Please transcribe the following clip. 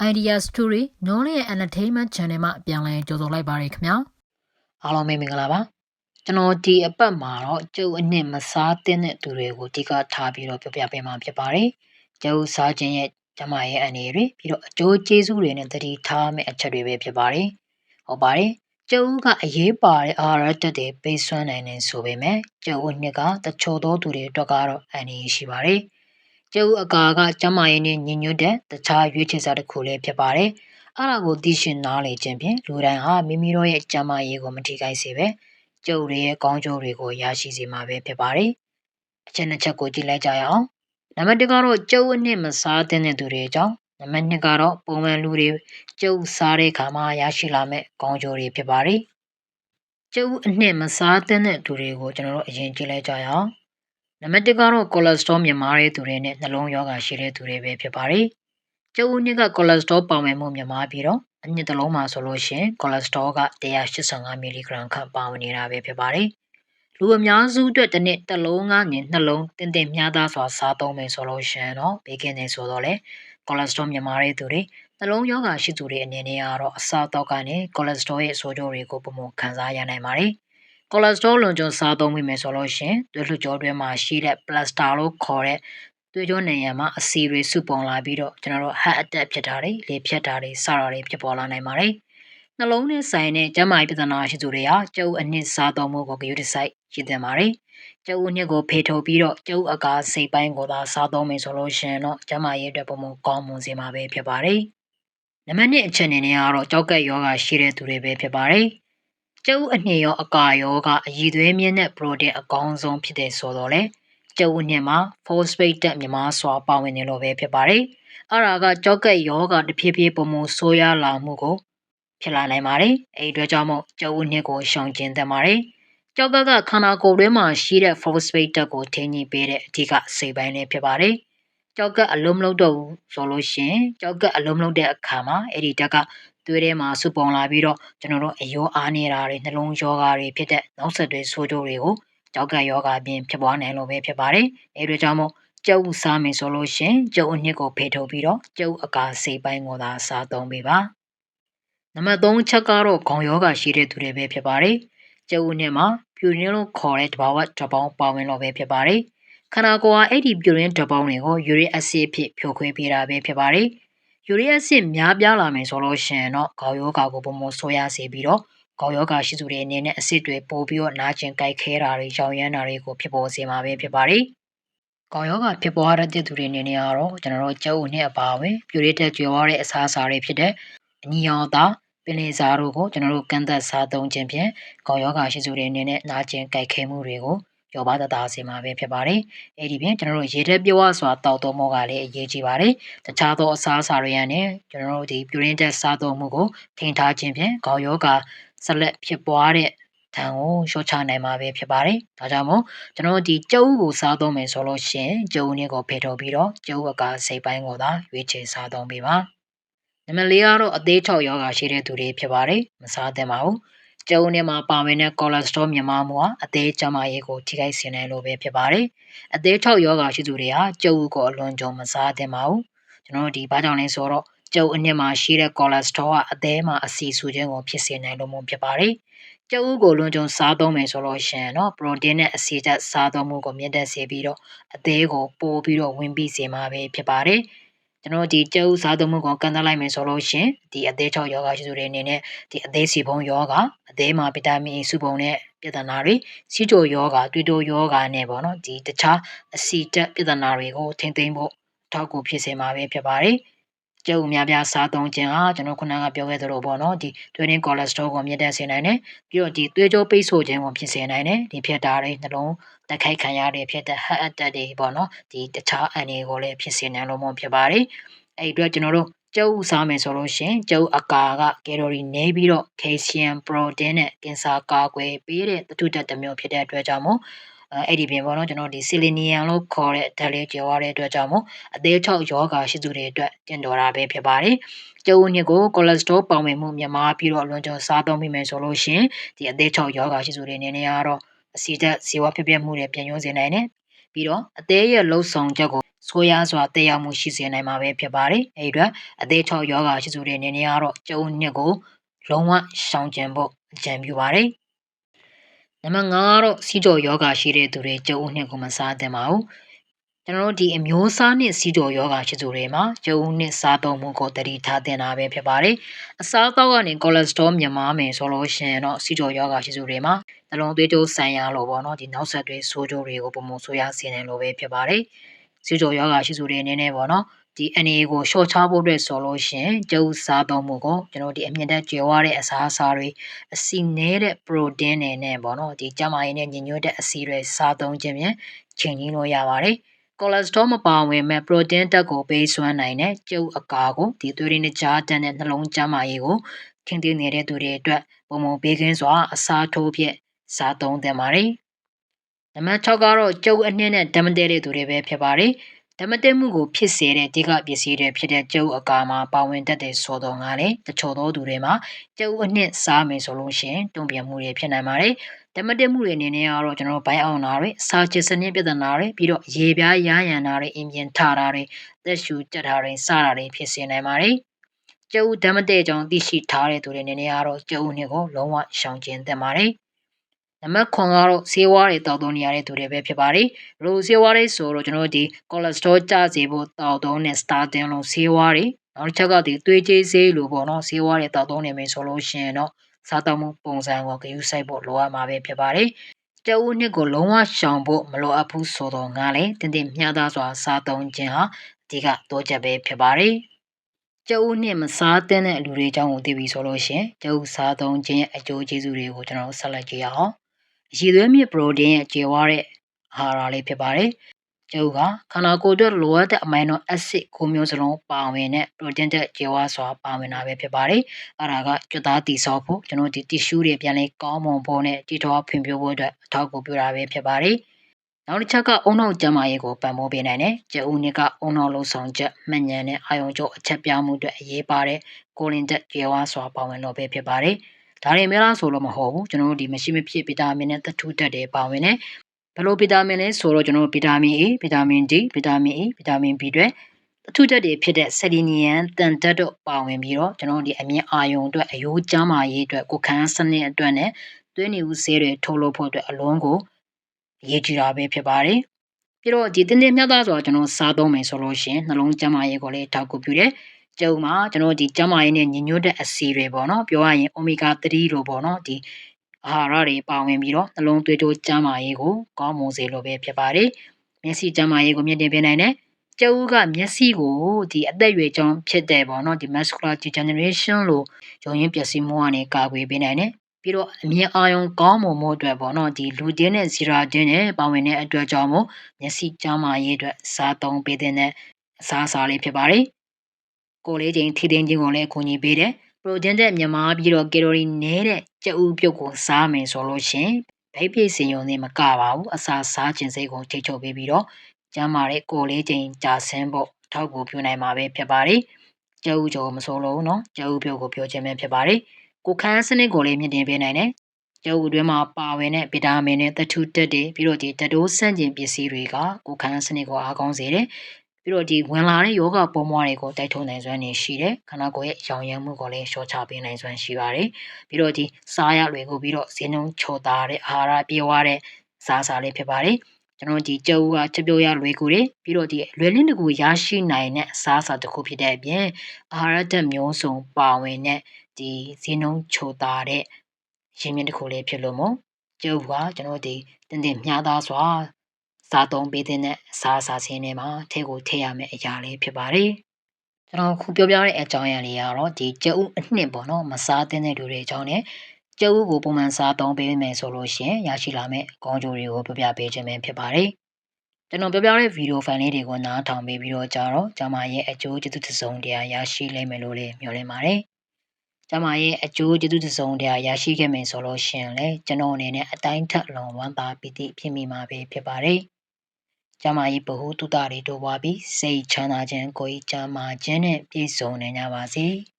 Idea Story Knowledge and Entertainment Channel မှာပြန်လည်ကြိုဆိုလိုက်ပါရခင်ဗျာအားလုံးပဲမင်္ဂလာပါကျွန်တော်ဒီအပတ်မှာတော့ကျုပ်အနှစ်မစားသင့်တဲ့သူတွေကိုအဓိကထားပြီးတော့ပြောပြပေးမှာဖြစ်ပါတယ်ကျုပ်စားခြင်းရဲ့ကျမရဲ့အနေတွေပြီးတော့အကျိုးကျေးဇူးတွေနဲ့တတိထားမယ့်အချက်တွေပဲဖြစ်ပါတယ်ဟုတ်ပါတယ်ကျုပ်ကအရေးပါတဲ့အာရတက်တွေပေးစွမ်းနိုင်နေဆိုပေမဲ့ကျုပ်အနှစ်ကတချို့သောသူတွေအတွက်ကတော့အန္တရာယ်ရှိပါတယ် ကျုပ်အကာကကျမရဲ့နဲ့ညီညွတ်တဲ့တခြားရွေးချယ်စားတစ်ခုလည်းဖြစ်ပါတယ်။အဲ့ဒါကိုသိရှင်နားလေခြင်းဖြင့်လူတိုင်းဟာမိမိတို့ရဲ့ကျမရေးကိုမထိခိုက်စေပဲကျုပ်တွေရဲ့ကောင်းကျိုးတွေကိုရရှိစေမှာပဲဖြစ်ပါတယ်။အချက်နှစ်ချက်ကိုကြည့်လိုက်ကြရအောင်။နံပါတ်1ကတော့ကျုပ်အနှစ်မစားတဲ့သူတွေအကြောင်းနံပါတ်2ကတော့ပုံမှန်လူတွေကျုပ်စားတဲ့အခါမှာရရှိလာမဲ့ကောင်းကျိုးတွေဖြစ်ပါတယ်။ကျုပ်အနှစ်မစားတဲ့သူတွေကိုကျွန်တော်တို့အရင်ကြည့်လိုက်ကြရအောင်။ နံပါတ်1ကတော့ကိုလက်စထရောမြင့်မားတဲ့သူတွေနဲ့နှလုံးရောဂါရှိတဲ့သူတွေပဲဖြစ်ပါတယ်။ကျုပ်ဦးနှစ်ကကိုလက်စထရောပေါင်ဝင်မှုမြင့်မားပြီးတော့အနှစ်တစ်လုံးမှာဆိုလို့ရှိရင်ကိုလက်စထရောက185မီလီဂရမ်ခန့်ပါဝင်နေတာပဲဖြစ်ပါတယ်။လူအများစုအတွက်တစ်နှစ်တစ်လုံးကနေနှလုံးတင်းတင်းမြားသားစွာစားသုံးမယ်ဆိုလို့ရှိရင်တော့ဘေးကင်းနေဆိုတော့လေကိုလက်စထရောမြင့်မားတဲ့သူတွေနှလုံးရောဂါရှိသူတွေအနေနဲ့ကတော့အစားအသောက်ကနေကိုလက်စထရောရဲ့ဆိုးကျိုးတွေကိုပုံမှန်ခံစားရနိုင်ပါတယ်။ ကိုလက်စထရောလွန်ကျွံစားသုံးမိမယ်ဆိုလို့ရှင်သွေးလွှတ်ကြောတွင်းမှာရှိတဲ့ပလတ်စတာလို့ခေါ်တဲ့သွေးကြောနေရမှာအဆီတွေစုပုံလာပြီးတော့ကျွန်တော်တို့ heart attack ဖြစ်တာတွေလေဖြတ်တာတွေစတာတွေဖြစ်ပေါ်လာနိုင်ပါတယ်။နှလုံးနဲ့ဆိုင်တဲ့ကျန်းမာရေးပြဿနာရှိသူတွေဟာကျုပ်အနှစ်စားသုံးမှုကိုဂရုတစိုက်ရည်သင်ပါတယ်။ကျုပ်အနှစ်ကိုဖေထုတ်ပြီးတော့ကျုပ်အကားစိတ်ပိုင်းကိုသာစားသုံးမယ်ဆိုလို့ရှင်တော့ကျန်းမာရေးအတွက်ပုံမှန်ကောင်းမွန်စေမှာပဲဖြစ်ပါတယ်။နံပါတ်1အချက်အနေနဲ့ကတော့ကြောက်ကက်ယောဂရှိတဲ့သူတွေပဲဖြစ်ပါတယ်။ ကျုပ်အနှင်ရောအကာရောကအည်သွေးမြင့်တဲ့ပရိုတင်းအကောင်းဆုံးဖြစ်တဲ့ဆိုတော့လေကျုပ်အနှင်မှာ phosphate တက်မြမစွာပါဝင်နေလို့ပဲဖြစ်ပါတယ်။အဲ့ဒါကကြောက်ကက်ယောဂတဖြည်းဖြည်းပုံမဆိုးရလာမှုကိုဖြစ်လာနိုင်ပါတယ်။အဲ့ဒီအတွက်ကြောင့်မို့ကျုပ်အနှင်ကိုရှောင်ကျဉ်သင့်ပါတယ်။ကြောက်ကက်ကခန္ဓာကိုယ်တွင်းမှာရှိတဲ့ phosphate တက်ကိုထိန်းညှိပေးတဲ့အဓိကစိတ်ပိုင်းလေးဖြစ်ပါတယ်။ကြောက်ကက်အလုံးမလုံးတော့ဘူးဆိုလို့ရှိရင်ကြောက်ကက်အလုံးမလုံးတဲ့အခါမှာအဲ့ဒီတက်က သွေးထဲမှာစုပုံလာပြီးတော့ကျွန်တော်တို့အယောအားနေတာတွေနှလုံးယောဂါတွေဖြစ်တဲ့နောက်ဆက်တွဲဆိုးကျိုးတွေကိုကြောက်ကယောဂါပြင်ဖြစ်ပွားနိုင်လို့ပဲဖြစ်ပါတယ်။အဲဒီကြောင့်မို့ကျုပ်စားမယ်ဆိုလို့ရှင်ကျုပ်အနှစ်ကိုဖေထုတ်ပြီးတော့ကျုပ်အကာစိတ်ပိုင်းကိုသာစားသုံးပေးပါ။နံပါတ်3ချက်ကတော့ခေါင်းယောဂါရှိတဲ့သူတွေပဲဖြစ်ပါတယ်။ကျုပ်အနှစ်မှာပြူရင်းလို့ခေါ်တဲ့တဘာဝတပေါင်းပါဝင်လို့ပဲဖြစ်ပါတယ်။ခန္ဓာကိုယ်ဟာအဲ့ဒီပြူရင်းတပေါင်းတွေကိုယူရစ်အက်ဆစ်ဖြစ်ဖြိုခွဲပေးတာပဲဖြစ်ပါတယ်။ ယူရီးအဆစ်များပြားလာမယ်ဆိုလို့ရှိရင်တော့ခေါင်းယောဂါကိုပုံမဆိုးရစေပြီးတော့ခေါင်းယောဂါရှိသူတွေအနေနဲ့အဆစ်တွေပို့ပြီးတော့နာကျင်ကြိုက်ခဲတာတွေရောင်ရမ်းတာတွေကိုဖြစ်ပေါ်စေမှာပဲဖြစ်ပါတယ်။ခေါင်းယောဂါဖြစ်ပေါ်ရတဲ့သူတွေအနေနဲ့ကတော့ကျွန်တော်တို့ကျုပ်နဲ့အပါအဝင်ပြူရတဲ့ကြွယ်ဝတဲ့အစားအစာတွေဖြစ်တဲ့အညီအောင်သားပင်လယ်စားတို့ကိုကျွန်တော်တို့ကန့်သက်စားသုံးခြင်းဖြင့်ခေါင်းယောဂါရှိသူတွေအနေနဲ့နာကျင်ကြိုက်ခဲမှုတွေကို ရောပါတတာစေမှာပဲဖြစ်ပါတယ်။အဲဒီပြင်ကျွန်တော်တို့ရေထဲပြောရစွာတောက်သုံးမှုကလည်းအရေးကြီးပါတယ်။တခြားသောအစားအစာတွေရနဲ့ကျွန်တော်တို့ဒီပြူရင်းတက်စားသုံးမှုကိုထိန်းထားခြင်းဖြင့်ခေါင်းယောဂဆက်လက်ဖြစ်ပွားတဲ့ထံကိုလျှော့ချနိုင်မှာပဲဖြစ်ပါတယ်။ဒါကြောင့်မို့ကျွန်တော်တို့ဒီကျုပ်ကိုစားသုံးမယ်ဆိုလို့ရှိရင်ကျုပ်နဲ့ကိုဖေထုတ်ပြီးတော့ကျုပ်အကစိတ်ပိုင်းကိုသာရွေးချယ်စားသုံးပေးပါ။နံပါတ်၄ကတော့အသေး၆ယောဂရှိတဲ့သူတွေဖြစ်ပါတယ်။မစားသင့်ပါဘူး။ ကျုံနဲ့မှာပါဝင်တဲ့ကိုလက်စထရောမြင့်မားမှုဟာအသေးကျန်းမာရေးကိုထိခိုက်စေနိုင်လို့ပဲဖြစ်ပါတယ်။အသေး၆ယောဂါရှိသူတွေဟာကျုပ်ကိုအလွန်ကြုံမစားသင့်ပါဘူး။ကျွန်တော်တို့ဒီဘာကြောင့်လဲဆိုတော့ကျုပ်အနှစ်မှာရှိတဲ့ကိုလက်စထရောကအသေးမှာအဆီဆူခြင်းကိုဖြစ်စေနိုင်လို့မှဖြစ်ပါတယ်။ကျုပ်ကိုလွန်ကြုံစားသုံးမယ်ဆိုလို့ရှိရင်တော့ပရိုတင်းနဲ့အဆီဓာတ်စားသုံးမှုကိုမြင့်တက်စေပြီးတော့အသေးကိုပိုပြီးတော့ဝင်ပြီးစေမှာပဲဖြစ်ပါတယ်။ ကျွန်တော်ဒီကျုပ်စားသုံးမှုကိုကန်သလိုက်မယ်ဆိုလို့ရှင်ဒီအသေးချောက်ယောဂရှိသူတွေအနေနဲ့ဒီအသေးစီဖုံးယောဂအသေးမှာဗီတာမင်စုပုံနဲ့ပြဿနာတွေစီချိုယောဂတွေးတိုယောဂနဲ့ပေါ့နော်ဒီတခြားအဆီတက်ပြဿနာတွေကိုထိမ့်သိမ့်ဖို့ထောက်ကူဖြစ်စေမှာပဲဖြစ်ပါတယ် ကျုပ်များပြားစားသုံးခြင်းဟာကျွန်တော်ခုနကပြောခဲ့သလိုပေါ့နော်ဒီသွေးရင်းကိုလက်စထရောကိုမြင့်တက်စေနိုင်တယ်ပြီးတော့ဒီသွေးကြောပိတ်ဆို့ခြင်းကိုဖြစ်စေနိုင်တယ်ဒီဖြစ်တာတွေနှလုံးတက်ခိုက်ခံရတဲ့ဖြစ်တဲ့ heart attack တွေပေါ့နော်ဒီတခြားအန်တွေကိုလည်းဖြစ်စေနိုင်လို့မှဖြစ်ပါတယ်အဲ့ဒီအတွက်ကျွန်တော်တို့ကျုပ်စားမယ်ဆိုလို့ရှင်ကျုပ်အကာကကယ်လိုရီနည်းပြီးတော့ calcium protein နဲ့ကင်ဆာကာကွယ်ပေးတဲ့သတုဓာတ်တစ်မျိုးဖြစ်တဲ့အတွက်ကြောင့်မို့ အဲ့ဒီပြင်ပေါ့နော်ကျွန်တော်ဒီ selenium လို့ခေါ်တဲ့ဓာတ်လေးကျော်ရတဲ့အတွက်ကြောင့်မို့အသေးချောက်ယောဂါရှိသူတွေအတွက်တင်တော်တာပဲဖြစ်ပါတယ်။ကျုပ်ညစ်ကို cholesterol ပေါင်ဝင်မှုမြမာပြီးတော့အလွန်ကျော်စားသုံးမိမယ်ဆိုလို့ရှင်ဒီအသေးချောက်ယောဂါရှိသူတွေအနေနဲ့ကတော့အဆီဓာတ်ဇီဝဖြစ်ပြမှုတွေပြန်ရုံးစေနိုင်တယ်။ပြီးတော့အသေးရဲ့လှုပ်ဆောင်ချက်ကိုဆိုးရွားစွာတက်ရောက်မှုရှိစေနိုင်မှာပဲဖြစ်ပါတယ်။အဲဒီအတွက်အသေးချောက်ယောဂရှိသူတွေအနေနဲ့ကတော့ကျုပ်နှစ်ကိုလုံးဝရှောင်ကျဉ်ဖို့အကြံပြုပါတယ်။ နံပါတ်5ကတော့စီးကြော်ယောဂရှိတဲ့သူတွေကျုပ်နှစ်ကိုမစားသင့်ပါဘူး။ကျွန်တော်တို့ဒီအမျိုးအစားနဲ့စီးကြော်ယောဂရှိသူတွေမှာကျုပ်နှစ်စားသုံးမှုကိုတတိထားတင်တာပဲဖြစ်ပါတယ်။အစားအသောက်ကနေကိုလက်စထရောမြမားမယ်ဆိုလို့ရှိရင်တော့စီးကြော်ယောဂရှိသူတွေမှာနှလုံးသွေးကြိုးဆိုင်ရာလို့ပေါ့နော်ဒီနောက်ဆက်တွဲဆိုးကျိုးတွေကိုပုံမှန်ဆိုးရစေနေလို့ပဲဖြစ်ပါတယ်။စီးကြော်ယောဂရှိသူတွေအနေနဲ့ပေါ့နော် ဒီအနေကိုရှော့ချဖို့အတွက်ဆိုလို့ရှိရင်ကျုပ်စားသုံးမှုကိုကျွန်တော်ဒီအမြင့်တက်ကျွဲဝတဲ့အစားအစာတွေအစီနဲတဲ့ protein တွေနဲ့ပေါ့နော်ဒီကျန်းမာရေးနဲ့ညင်ညွတ်တဲ့အစီတွေစားသုံးခြင်းဖြင့်ချိန်ကြီးလို့ရပါတယ်။ကိုလက်စထရောမပါဝင်မဲ့ပရိုတင်းဓာတ်ကိုပေးစွမ်းနိုင်တဲ့ကျုပ်အကာကိုဒီသွေးရင်းနဲ့ကြားတန်းတဲ့နှလုံးကျန်းမာရေးကိုထင်သေးနေတဲ့သူတွေအတွက်ပုံမပေးခင်းစွာအစားထိုးဖြင့်စားသုံးသင့်ပါတယ်။နံပါတ်6ကတော့ကျုပ်အနှင်းနဲ့ဓမ္မတဲတဲ့သူတွေပဲဖြစ်ပါတယ်။ ဓမ္မတဲမှုကိုဖြစ်စေတဲ့ဒီကပစ္စည်းတွေဖြစ်တဲ့ကျုပ်အကာမှာပါဝင်တတ်တဲ့ဆိုတော့ငါလေတချို့သောသူတွေမှာကျုပ်အနှင်းစားမယ်ဆိုလို့ရှိရင်တုံ့ပြန်မှုတွေဖြစ်နိုင်ပါတယ်။ဓမ္မတက်မှုတွေအနေနဲ့ကတော့ကျွန်တော်တို့ဘိုင်းအောင်တာတွေစာချစ်စနစ်ပြဿနာတွေပြီးတော့ရေပြားရရန်တာတွေအင်ပြင်ထတာတွေသက်ရှူကြက်တာတွေစတာတွေဖြစ်စေနိုင်ပါတယ်။ကျုပ်ဓမ္မတက်ကြောင့်သိရှိထားတဲ့သူတွေအနေနဲ့ကတော့ကျုပ်နှစ်ကိုလုံးဝရှောင်ကျဉ်သင့်ပါတယ်။ နံပါတ်9ကတော့ဆေးဝါးတွေတောက်သုံးနေရတဲ့သူတွေပဲဖြစ်ပါတယ်။ဘလို့ဆေးဝါးတွေဆိုတော့ကျွန်တော်တို့ဒီ cholesterol ကျစေဖို့တောက်သုံးတဲ့ statin လို့ဆေးဝါးတွေနောက်တစ်ချက်ကဒီသွေးကြေးဆေးလို့ပေါ့နော်ဆေးဝါးတွေတောက်သုံးနေမယ်ဆိုလို့ရှိရင်တော့စားတောက်မှုပုံစံကိုဂရုစိုက်ဖို့လိုအပ်မှာပဲဖြစ်ပါတယ်။ကျုပ်နှစ်ကိုလုံးဝရှောင်ဖို့မလိုအပ်ဘူးဆိုတော့ငါလည်းတင်းတင်းမျှသားစွာစားသုံးခြင်းဟာအဓိကတော့ချက်ပဲဖြစ်ပါတယ်။ကျုပ်နှစ်မစားသင့်တဲ့လူတွေအကြောင်းကိုသိပြီဆိုလို့ရှိရင်ကျုပ်စားသုံးခြင်းအကျိုးကျေးဇူးတွေကိုကျွန်တော်ဆက်လက်ကြည့်ရအောင်။အ ရည်သွေးမြင့်ပရိုတင်းရဲ့ကျေဝါတဲ့အာဟာရလေးဖြစ်ပါတယ်ကျုပ်ကခန္ဓာကိုယ်အတွက်လိုအပ်တဲ့အမိုင်နိုအက်ဆစ်ကိုမျိုးစလုံးပါဝင်တဲ့ protein တဲ့ကျေဝါစွာပါဝင်တာပဲဖြစ်ပါတယ်။အဲ့ဒါကကြွသားတိဆောက်ဖို့ကျွန်တော်ဒီ tissue တွေပြန်လဲကောင်းမွန်ဖို့နဲ့တည်တော်ဖွံ့ဖြိုးဖို့အတွက်အထောက်အကူပြုတာပဲဖြစ်ပါတယ်။နောက်တစ်ချက်ကအုံနောက်ကျန်းမာရေးကိုပံ့ပိုးပေးနိုင်တယ်။ကျဦးနှစ်ကအုံနောက်လုံဆောင်ချက်မှန်ညံတဲ့အာယုံကျော်အချက်ပြမှုအတွက်အရေးပါတဲ့ကိုလင်တက်ကျေဝါစွာပါဝင်လို့ပဲဖြစ်ပါတယ်။ ဒါတွေမဲလားဆိုလို့မဟုတ်ဘူးကျွန်တော်တို့ဒီမရှိမဖြစ်ဗီတာမင်နဲ့သတ္ထုတက်တွေပါဝင်တယ်ဘယ်လိုဗီတာမင်လဲဆိုတော့ကျွန်တော်တို့ဗီတာမင် A ဗီတာမင် D ဗီတာမင် E ဗီတာမင် B တွေအထူးဓာတ်တွေဖြစ်တဲ့ဆက်လီနီယမ်တန်ဓာတ်တို့ပါဝင်ပြီးတော့ကျွန်တော်တို့ဒီအမြင့်အာယုံအတွက်အယိုးကျန်းမာရေးအတွက်ကိုခန်းစနစ်အတွက်နဲ့သွေးနေဦးဆေးတွေထုတ်လုပ်ဖို့အတွက်အလုံးကိုအရေးကြီးတာပဲဖြစ်ပါတယ်ပြီးတော့ဒီတင်းတင်းမြတ်သားဆိုတော့ကျွန်တော်စားသုံးမယ်ဆိုလို့ရှိရင်နှလုံးကျန်းမာရေးကိုလည်းထောက်ကူပြုတယ် ကျုံမှာကျွန်တော်ဒီကျန်းမာရေးနဲ့ညညွတ်တဲ့အဆီတွေပေါ့နော်ပြောရရင် omega 3လို့ပေါ့နော်ဒီအာဟာရတွေပါဝင်ပြီးတော့နှလုံးသွေးကြိုးကျန်းမာရေးကိုကောင်းမွန်စေလိုပဲဖြစ်ပါတယ်။မျက်စိကျန်းမာရေးကိုမြင့်တင်ပေးနိုင်တယ်။ကျုပ်ကမျက်စိကိုဒီအသက်အရွယ်ကြောင့်ဖြစ်တဲ့ပေါ့နော်ဒီ macular degeneration လို့ရုံရင်းပျက်စီးမှုကနေကာကွယ်ပေးနိုင်တယ်။ပြီးတော့အမြင်အာရုံကောင်းမွန်မှုအတွက်ပေါ့နော်ဒီလူတင်းနဲ့ဇီရာတင်းနဲ့ပါဝင်တဲ့အတွက်ကြောင့်မို့မျက်စိကျန်းမာရေးအတွက်စားသုံးပေးတဲ့အစားအစာလေးဖြစ်ပါတယ်။ ကိုယ်လေးချိန်ထိသိမ်းခြင်းကိုလည်းအကူအညီပေးတယ်။ပရိုတင်းတဲ့မြန်မာပြီးတော့ကယ်လိုရီနည်းတဲ့ကြက်ဥပြုတ်ကိုစားမယ်ဆိုလို့ရှင်ဗိတ်ပြည့်စင်ရုံနဲ့မကပါဘူးအစာစားခြင်းစိတ်ကိုထိချုပ်ပေးပြီးတော့ကျမ်းမာတဲ့ကိုယ်လေးချိန်ကြာဆင်းဖို့ထောက်ကူပြုနိုင်မှာပဲဖြစ်ပါတယ်ကြက်ဥကြောမစိုးလို့နော်ကြက်ဥပြုတ်ကိုပြောခြင်းပဲဖြစ်ပါတယ်ကိုခန်းစနစ်ကိုလည်းမြင့်တင်ပေးနိုင်တယ်ကျုပ်အတွင်းမှာပါဝင်တဲ့ဗီတာမင်နဲ့သတ္ထုတက်တွေပြီးတော့ဒီတတိုးဆန့်ကျင်ပစ္စည်းတွေကကိုခန်းစနစ်ကိုအားကောင်းစေတယ် ပြီးတော့ဒီဝင်လာတဲ့ယောဂပုံမွားတွေကိုတိုက်ထုတ်နိုင်စွမ်းနေရှိတယ်ခန္ဓာကိုယ်ရဲ့ရောင်ရမ်းမှုကိုလည်းလျှော့ချပေးနိုင်စွမ်းရှိပါတယ်ပြီးတော့ဒီစားရလွယ်ကိုပြီးတော့ဈေးနှုန်းချော်တာတဲ့အာဟာရပြေဝတဲ့စားစာလေးဖြစ်ပါတယ်ကျွန်တော်ဒီကြုံကချက်ပြောရလွယ်ကူတယ်ပြီးတော့ဒီလွယ်လင်းတကူရရှိနိုင်တဲ့အစားအစာတစ်ခုဖြစ်တဲ့အပြင်အာဟာရဓာတ်မျိုးစုံပါဝင်တဲ့ဒီဈေးနှုန်းချိုတာတဲ့ရင်းမြစ်တစ်ခုလေးဖြစ်လို့မို့ကျုပ်ကကျွန်တော်ဒီတင်တင်မြားသားစွာ စားသုံးပေးတဲ့အစားအစာစင်းတွေမှာထည့်ကိုထည့်ရမယ့်အရာလေးဖြစ်ပါတယ်။ကျွန်တော်ခုပြောပြတဲ့အကြောင်းအရာလေးကတော့ဒီကြက်ဥအနှစ်ပေါ့နော်မစားသင့်တဲ့လူတွေအကြောင်းနဲ့ကြက်ဥကိုပုံမှန်စားသုံးပေးမယ်ဆိုလို့ရှိရင်ရရှိလာမယ့်ကောင်းကျိုးတွေကိုပြောပြပေးခြင်းပဲဖြစ်ပါတယ်။ကျွန်တော်ပြောပြတဲ့ဗီဒီယိုဖိုင်လေးတွေကိုနားထောင်ပေးပြီးတော့ကြတော့ကျမရဲ့အကျိုးကျေးဇူးတစ်စုံတရာရရှိလိမ့်မယ်လို့လည်းမျှော်လင့်ပါတယ်။ကျမရဲ့အကျိုးကျေးဇူးတစ်စုံတရာရရှိခဲ့မယ်ဆိုလို့ရှိရင်လည်းကျွန်တော်အနေနဲ့အတိုင်းထက်လွန်ဝမ်းသာပီတိဖြစ်မိမှာပဲဖြစ်ပါတယ်။ ကျမကြီးဗဟုသုတတွေတိုးပွားပြီးစိတ်ချမ်းသာခြင်းကိုယ်ကြီးကျမ်းမာခြင်းနဲ့ပြည့်စုံနေကြပါစေ။